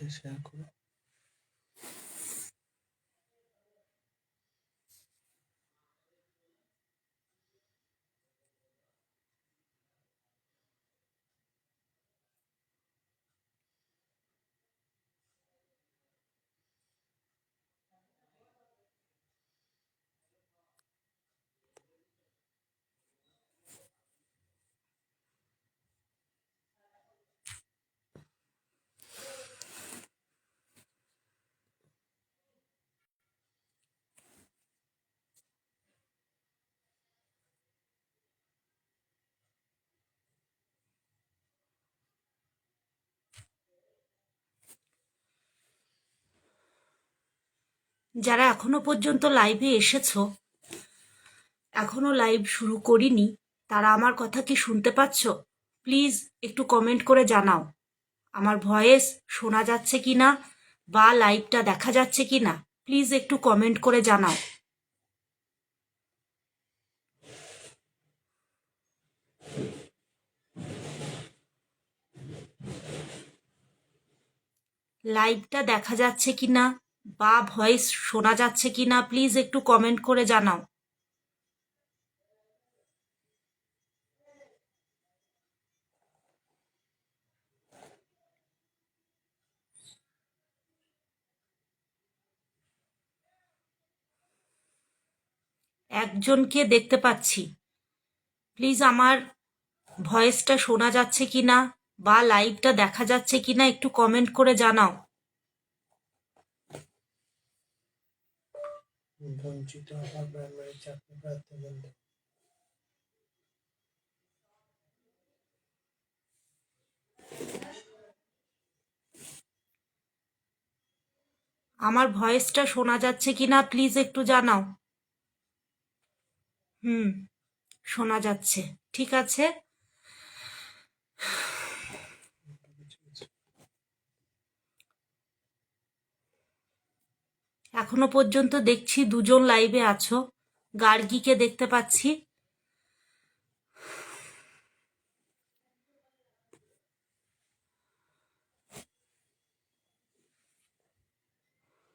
mente sea como যারা এখনও পর্যন্ত লাইভে এসেছ, এখনও লাইভ শুরু করিনি, তারা আমার কথা কি শুনতে পাচ্ছ? প্লিজ একটু কমেন্ট করে জানাও। আমার ভয়েস শোনা যাচ্ছে কি না? বা লাইভটা দেখা যাচ্ছে কি না? প্লিজ একটু কমেন্ট করে জানাও। লাইভটা দেখা যাচ্ছে কি না? বা ভয়েস শোনা যাচ্ছে কি না প্লিজ একটু কমেন্ট করে জানাও। একজনকে দেখতে পাচ্ছি। প্লিজ আমার ভয়েসটা শোনা যাচ্ছে কি না বা লাইভটা দেখা যাচ্ছে কি না, একটু কমেন্ট করে জানাও। বঞ্চিত হওয়া প্রাইমারি চাকরি প্রার্থী বন্ধু। আমার ভয়েসটা শোনা যাচ্ছে কি না প্লিজ একটু জানাও। হুম, শোনা যাচ্ছে। ঠিক আছে? এখনও পর্যন্ত দেখছি দুজন লাইভে আছো। গার্গিকে দেখতে পাচ্ছি।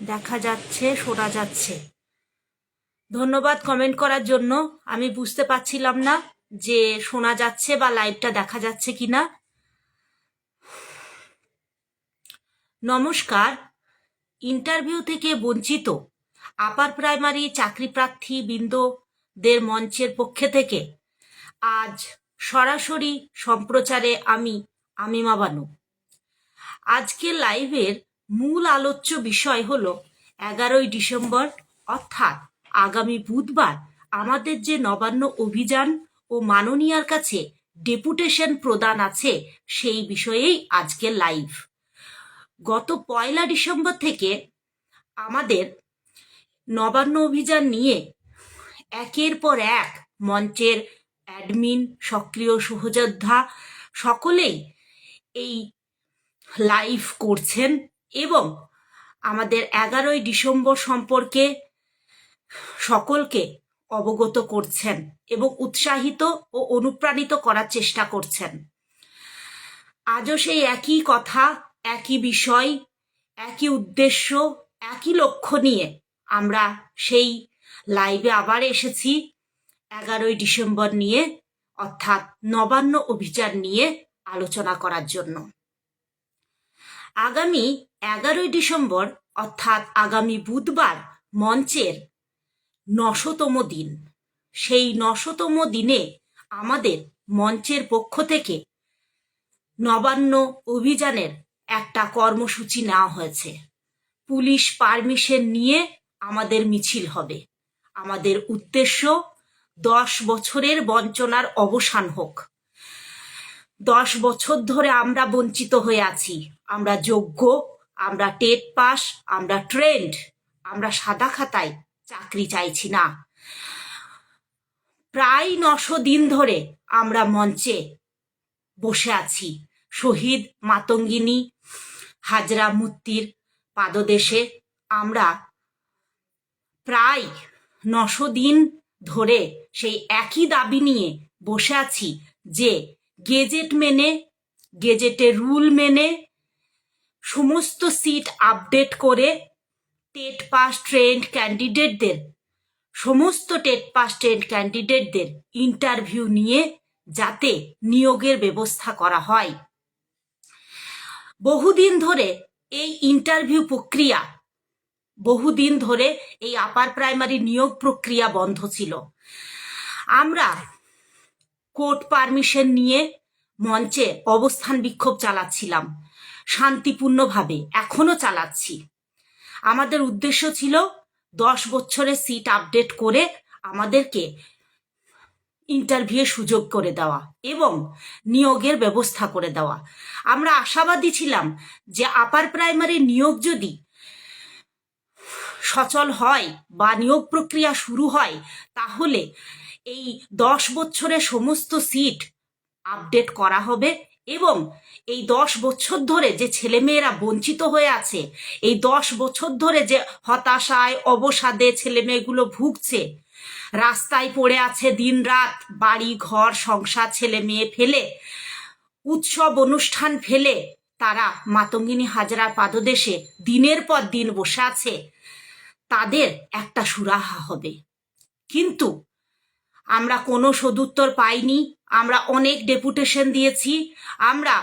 দেখা যাচ্ছে, শোনা যাচ্ছে। ধন্যবাদ কমেন্ট করার জন্য। আমি বুঝতে পারছিলাম না যে শোনা যাচ্ছে বা লাইভটা দেখা যাচ্ছে কিনা। নমস্কার। ইন্টারভিউ থেকে বঞ্চিত আপার প্রাইমারি চাকরি প্রার্থী বৃন্দদের মঞ্চের পক্ষে থেকে। আজ সরাসরি সম্প্রচারে আমি আমিমা বানু। আজকের লাইভের মূল আলোচ্য বিষয় হল এগারোই ডিসেম্বর, অর্থাৎ আগামী বুধবার আমাদের যে নবান্ন অভিযান ও মাননীয়ার কাছে ডেপুটেশন প্রদান আছে সেই বিষয়েই আজকের লাইভ। গত পয়লা ডিসেম্বর থেকে আমাদের নবান্ন অভিযান নিয়ে একের পর এক মঞ্চের অ্যাডমিন সক্রিয় সহযোদ্ধা সকলেই এই লাইভ করছেন এবং আমাদের এগারোই ডিসেম্বর সম্পর্কে সকলকে অবগত করছেন এবং উৎসাহিত ও অনুপ্রাণিত করার চেষ্টা করছেন। আজও সেই একই কথা একই বিষয়, একই উদ্দেশ্য, একই লক্ষ্য নিয়ে আমরা সেই লাইভে আবার এসেছি, এগারোই ডিসেম্বর নিয়ে, অর্থাৎ নবান্ন অভিযান নিয়ে আলোচনা করার জন্য। আগামী এগারোই ডিসেম্বর, অর্থাৎ আগামী বুধবার মঞ্চের নশতম দিন। সেই নশতম দিনে আমাদের মঞ্চের পক্ষ থেকে নবান্ন অভিযানের একটা কর্মসূচি নেওয়া হয়েছে। পুলিশ পারমিশন নিয়ে আমাদের মিছিল হবে। আমাদের উদ্দেশ্য দশ বছরের বঞ্চনার অবসান হোক। দশ বছর ধরে আমরা বঞ্চিত হয়ে আছি। আমরা যোগ্য, আমরা টেট পাস, আমরা ট্রেন্ড, আমরা সাদা খাতায় চাকরি চাইছি না। প্রায় নশো দিন ধরে আমরা মঞ্চে বসে আছি। শহীদ মাতঙ্গিনী হাজরা মূর্তির পাদদেশে আমরা প্রায় নশো দিন ধরে সেই একই দাবি নিয়ে বসে আছি যে গেজেট মেনে, গেজেটে রুল মেনে সমস্ত সিট আপডেট করে টেট পাস ট্রেন্ড ক্যান্ডিডেটদের, সমস্ত টেট পাস ট্রেন্ড ক্যান্ডিডেটদের ইন্টারভিউ নিয়ে যাতে নিয়োগের ব্যবস্থা করা হয়। বহুদিন ধরে এই ইন্টারভিউ প্রক্রিয়া, বহুদিন ধরে এই আপার প্রাইমারি নিয়োগ প্রক্রিয়া বন্ধ ছিল। আমরা কোর্ট পারমিশন নিয়ে মঞ্চে অবস্থান বিক্ষোভ চালাচ্ছিলাম, শান্তিপূর্ণভাবে। এখনও চালাচ্ছি। আমাদের উদ্দেশ্য ছিল দশ বছরের সিট আপডেট করে আমাদেরকে ইন্টারভিউ সুযোগ করে দেওয়া এবং নিয়োগের ব্যবস্থা করে দেওয়া। আমরা আশাবাদী ছিলাম যে আপার প্রাইমারি নিয়োগ যদি সচল হয় বা নিয়োগ প্রক্রিয়া শুরু হয়, তাহলে এই দশ বছরের সমস্ত সিট আপডেট করা হবে। এবং এই দশ বছর ধরে যে ছেলেমেয়েরা বঞ্চিত হয়ে আছে, এই দশ বছর ধরে যে হতাশায়, অবসাদে ছেলেমেয়েগুলো ভুগছে, রাস্তায় পড়ে আছে দিনরাত, বাড়ি, ঘর, সংসার ছেলে মেয়ে ফেলে, উৎসব, অনুষ্ঠান ফেলে, তারা মাতঙ্গিনী হাজরার পাদদেশে দিনের পর দিন বসে আছে, তাদের একটা সুরাহা হবে। কিন্তু আমরা কোনো সদুত্তর পাইনি আমরা অনেক ডেপুটেশন দিয়েছি। আমরা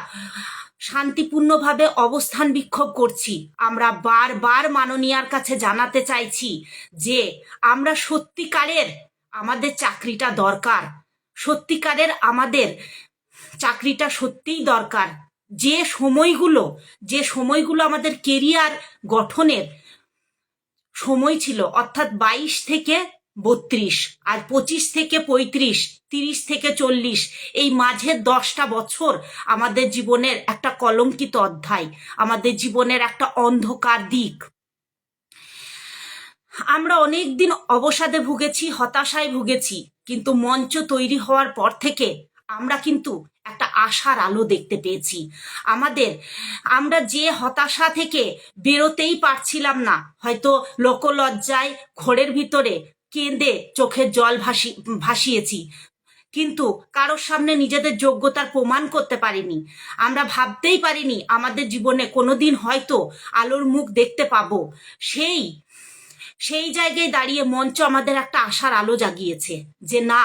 শান্তিপূর্ণভাবে অবস্থান বিক্ষোভ করছি। আমরা বারবার মাননীয়ার কাছে জানাতে চাইছি যে আমরা সত্যিকারের আমাদের চাকরিটা দরকার। সত্যিকারের আমাদের চাকরিটা সত্যিই দরকার। যে সময়গুলো যে সময়গুলো আমাদের কেরিয়ার গঠনের সময় ছিল, অর্থাৎ বাইশ থেকে বত্রিশ, আর পঁচিশ থেকে পঁয়ত্রিশ, তিরিশ থেকে চল্লিশ, এই মাঝের দশটা বছর আমাদের জীবনের একটা কলঙ্কিত অধ্যায়, আমাদের জীবনের একটা অন্ধকার দিক। আমরা অনেক দিন অবসাদে ভুগেছি, হতাশায় ভুগেছি, কিন্তু মঞ্চ তৈরি হওয়ার পর থেকে আমরা কিন্তু একটা আশার আলো দেখতে পেয়েছি। আমাদের, আমরা যে হতাশা থেকে বেরোতেই পারছিলাম না, হয়তো লোকলজ্জায়, ঘোরের ভিতরে কেঁদে চোখের জল ভাসি, ভাসিয়েছি। কিন্তু কারোর সামনে নিজেদের যোগ্যতার প্রমাণ করতে পারিনি। আমরা ভাবতেই পারিনি আমাদের জীবনে কোনোদিন হয়তো আলোর মুখ দেখতে পাবো। সেই সেই জায়গায় দাঁড়িয়ে মঞ্চ আমাদের একটা আশার আলো জাগিয়েছে যে না,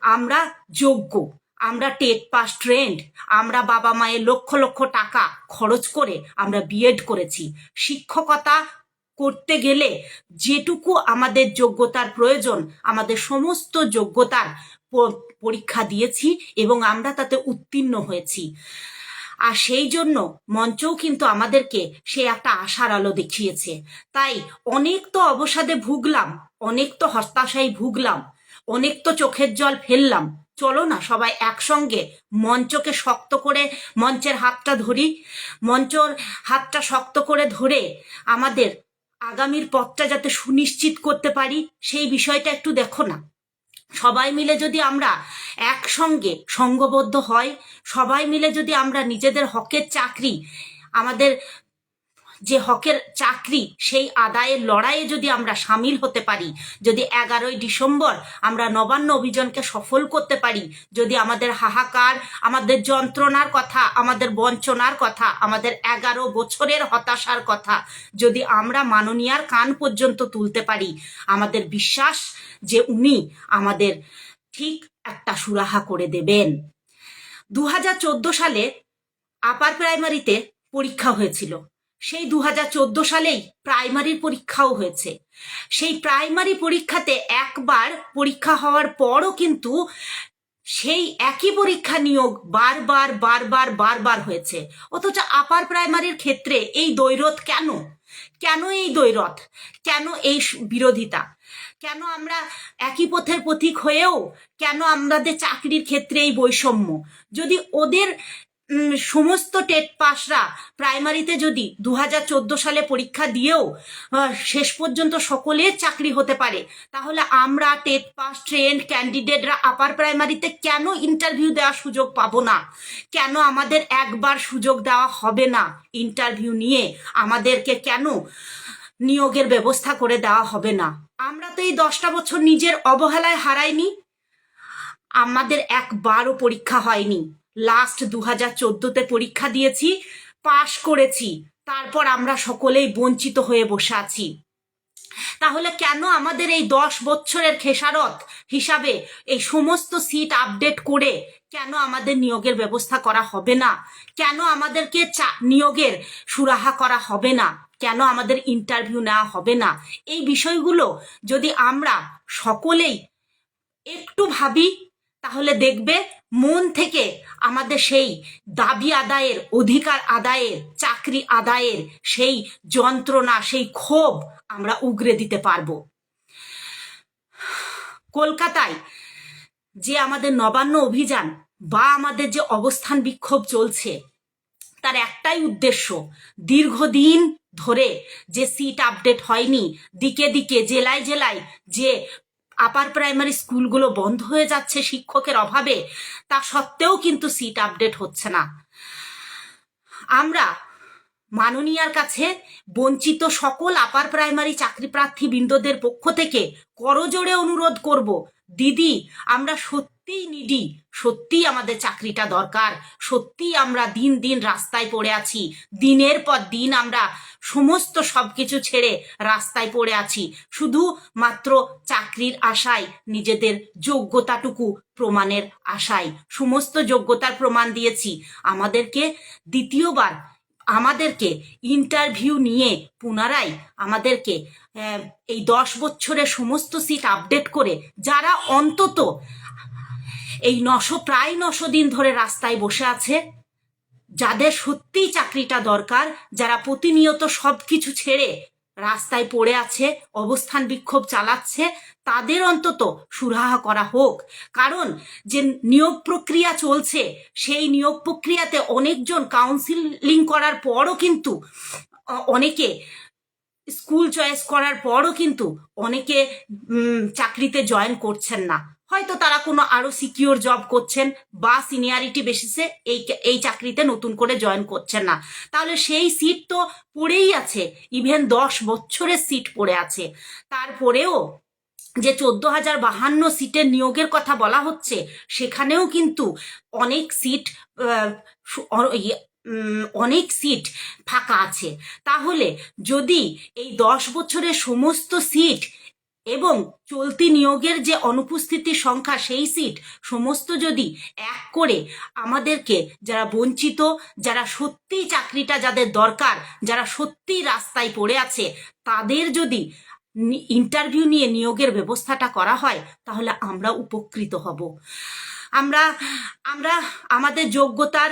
আমরা যোগ্য, আমরা টেট পাস ট্রেন্ড, আমরা বাবা মায়ের লক্ষ লক্ষ টাকা খরচ করে আমরা বিএড করেছি। শিক্ষকতা করতে গেলে যেটুকু আমাদের যোগ্যতার প্রয়োজন, আমাদের সমস্ত যোগ্যতার পরীক্ষা দিয়েছি এবং আমরা তাতে উত্তীর্ণ হয়েছি। আর সেই জন্য মঞ্চও কিন্তু আমাদেরকে সে একটা আশার আলো দেখিয়েছে। তাই অনেক তো অবসাদে ভুগলাম, অনেক তো হতাশায় ভুগলাম, অনেক তো চোখের জল ফেললাম। চলো না সবাই একসঙ্গে মঞ্চকে শক্ত করে, মঞ্চের হাতটা ধরি, মঞ্চর হাতটা শক্ত করে ধরে আমাদের আগামীর পথটা যাতে সুনিশ্চিত করতে পারি, সেই বিষয়টা একটু দেখো না। সবাই মিলে যদি আমরা একসঙ্গে সঙ্গবদ্ধ হয় সবাই মিলে যদি আমরা নিজেদের হকের চাকরি, আমাদের যে হকের চাকরি, সেই আদায়ের লড়াইয়ে যদি আমরা সামিল হতে পারি, যদি এগারোই ডিসেম্বর আমরা নবান্ন অভিযানকে সফল করতে পারি, যদি আমাদের হাহাকার, আমাদের যন্ত্রণার কথা, আমাদের বঞ্চনার কথা, আমাদের এগারো বছরের হতাশার কথা যদি আমরা মাননীয়ার কান পর্যন্ত তুলতে পারি, আমাদের বিশ্বাস যে উনি আমাদের ঠিক একটা সুরাহা করে দেবেন। দু হাজার চোদ্দ সালে আপার প্রাইমারিতে পরীক্ষা হয়েছিল। সেই দু হাজার চোদ্দ সালেই প্রাইমারির পরীক্ষাও হয়েছে। সেই প্রাইমারি পরীক্ষাতে একবার পরীক্ষা হওয়ার পরও কিন্তু সেই একই পরীক্ষা নিয়োগ বারবার বারবার বারবার হয়েছে। অথচ আপার প্রাইমারির ক্ষেত্রে এই দৈরথ কেন? কেন এই দৈরথ কেন এই বিরোধিতা? কেন আমরা একই পথের পথিক হয়েও কেন আমাদের চাকরির ক্ষেত্রে এই বৈষম্য? যদি ওদের সমস্ত টেট পাসরা প্রাইমারিতে যদি দু হাজার চোদ্দ সালে পরীক্ষা দিয়েও শেষ পর্যন্ত সকলের চাকরি হতে পারে, তাহলে আমরা টেট পাস ট্রেন্ড ক্যান্ডিডেটরা আপার প্রাইমারিতে কেন ইন্টারভিউ দেওয়ার সুযোগ পাবো না? কেন আমাদের একবার সুযোগ দেওয়া হবে না ইন্টারভিউ নিয়ে? আমাদেরকে কেন নিয়োগের ব্যবস্থা করে দেওয়া হবে না? আমরা তো এই দশটা বছর নিজের অবহেলায় হারাইনি। আমাদের একবারও পরীক্ষা হয়নি। লাস্ট দু হাজার চোদ্দোতে পরীক্ষা দিয়েছি, পাশ করেছি, তারপর আমরা সকলেই বঞ্চিত হয়ে বসে আছি। তাহলে কেন আমাদের এই দশ বছরের খেসারত হিসাবে এই সমস্ত সিট আপডেট করে কেন আমাদের নিয়োগের ব্যবস্থা করা হবে না? কেন আমাদেরকে নিয়োগের সুরাহা করা হবে না? কেন আমাদের ইন্টারভিউ নেওয়া হবে না? এই বিষয়গুলো যদি আমরা সকলেই একটু ভাবি তাহলে দেখবে মন থেকে আমাদের সেই দাবি আদায়ের, অধিকার আদায়ের, চাকরি আদায়ের সেই যন্ত্রণা, সেই ক্ষোভ আমরা উগরে দিতে পারব। কলকাতায় যে আমাদের নবান্ন অভিযান বা আমাদের যে অবস্থান বিক্ষোভ চলছে, তার একটাই উদ্দেশ্য দীর্ঘদিন ধরে যে সিট আপডেট হয়নি, দিকে দিকে, জেলায় জেলায় যে আপার প্রাইমারি স্কুলগুলো বন্ধ হয়ে যাচ্ছে শিক্ষকের অভাবে, তা সত্ত্বেও কিন্তু সিট আপডেট হচ্ছে না। আমরা মাননীয়ার কাছে বঞ্চিত সকল আপার প্রাইমারি চাকরি প্রার্থী বৃন্দদের পক্ষ থেকে করজোড়ে অনুরোধ করব, দিদি, আমরা সত্যিই নিডি, সত্যিই আমাদের চাকরিটা দরকার, সত্যিই আমরা দিন দিন রাস্তায় পড়ে আছি, দিনের পর দিন আমরা সমস্ত সবকিছু ছেড়ে রাস্তায় পড়ে আছি। শুধু মাত্র চাকরির আশায়, নিজেদের যোগ্যতাটুকু প্রমাণের আশায়, সমস্ত যোগ্যতার প্রমাণ দিয়েছি। আমাদেরকে দ্বিতীয়বার, আমাদেরকে ইন্টারভিউ নিয়ে পুনরায় আমাদেরকে এই দশ বছরের সমস্ত সিট আপডেট করে, যারা অন্তত এই নশো, প্রায় নশো দিন ধরে রাস্তায় বসে আছে। যাদের সত্যিই চাকরিটা দরকার, যারা প্রতিনিয়ত সব কিছু ছেড়ে রাস্তায় পড়ে আছে, অবস্থান বিক্ষোভ চালাচ্ছে, তাদের অন্তত সুরাহা করা হোক। কারণ যে নিয়োগ প্রক্রিয়া চলছে, সেই নিয়োগ প্রক্রিয়াতে অনেকজন কাউন্সিলিং করার পরও কিন্তু অনেকে স্কুল চয়েস করার পরও কিন্তু অনেকে চাকরিতে জয়েন করছেন না। হয়তো তারা কোনো আরও সিকিউর জব করছেন বা সিনিয়রিটি বেসিসে এই এই চাকরিতে নতুন করে জয়েন করছেন না। তাহলে সেই সিট তো পড়েই আছে ইভেন দশ বছরের সিট পড়ে আছে। তারপরেও যে চোদ্দ হাজার বাহান্ন সিটের নিয়োগের কথা বলা হচ্ছে সেখানেও কিন্তু অনেক সিট ইয়ে, অনেক সিট ফাঁকা আছে। তাহলে যদি এই দশ বছরের সমস্ত সিট এবং চলতি নিয়োগের যে অনুপস্থিতির সংখ্যা, সেই সিট সমস্ত যদি এক করে আমাদেরকে যারা বঞ্চিত, যারা সত্যিই চাকরিটা যাদের দরকার, যারা সত্যিই রাস্তায় পড়ে আছে, তাদের যদি ইন্টারভিউ নিয়ে নিয়োগের ব্যবস্থাটা করা হয়, তাহলে আমরা উপকৃত হব। আমরা আমরা আমাদের যোগ্যতার,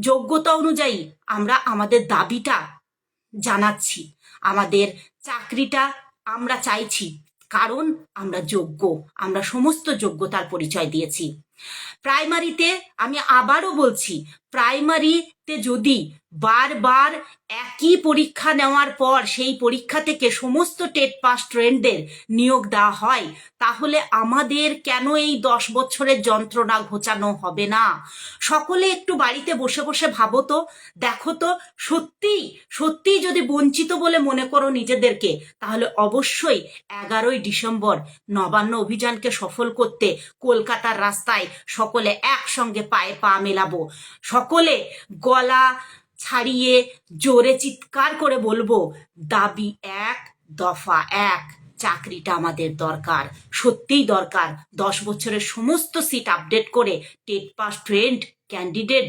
যোগ্যতা অনুযায়ী আমরা আমাদের দাবিটা জানাচ্ছি। আমাদের চাকরিটা আমরা চাইছি। কারণ আমরা যোগ্য আমরা সমস্ত যোগ্যতার পরিচয় দিয়েছি। প্রাইমারিতে আমি আবারও বলছি প্রাইমারিতে যদি বারবার একই পরীক্ষা নেওয়ার পর সেই পরীক্ষা থেকে সমস্ত টেট পাস ট্রেন্ডদের নিয়োগ দেওয়া হয়, তাহলে আমাদের কেন এই দশ বছরের যন্ত্রণা ঘোচানো হবে না? সকলে একটু বাড়িতে বসে বসে ভাবো তো। দেখো তো, সত্যিই সত্যিই যদি বঞ্চিত বলে মনে করো নিজেদেরকে, তাহলে অবশ্যই এগারোই ডিসেম্বর নবান্ন অভিযানকে সফল করতে কলকাতার রাস্তায় সকলে একসঙ্গে পায়ে পা মেলাবো। সকলে গলা ছাড়িয়ে জোরে চিৎকার করে বলব, দাবি এক, দফা এক, চাকরিটা আমাদের দরকার, সত্যিই দরকার। দশ বছরের সমস্ত সিট আপডেট করে টেট পাস ট্রেন্ড ক্যান্ডিডেট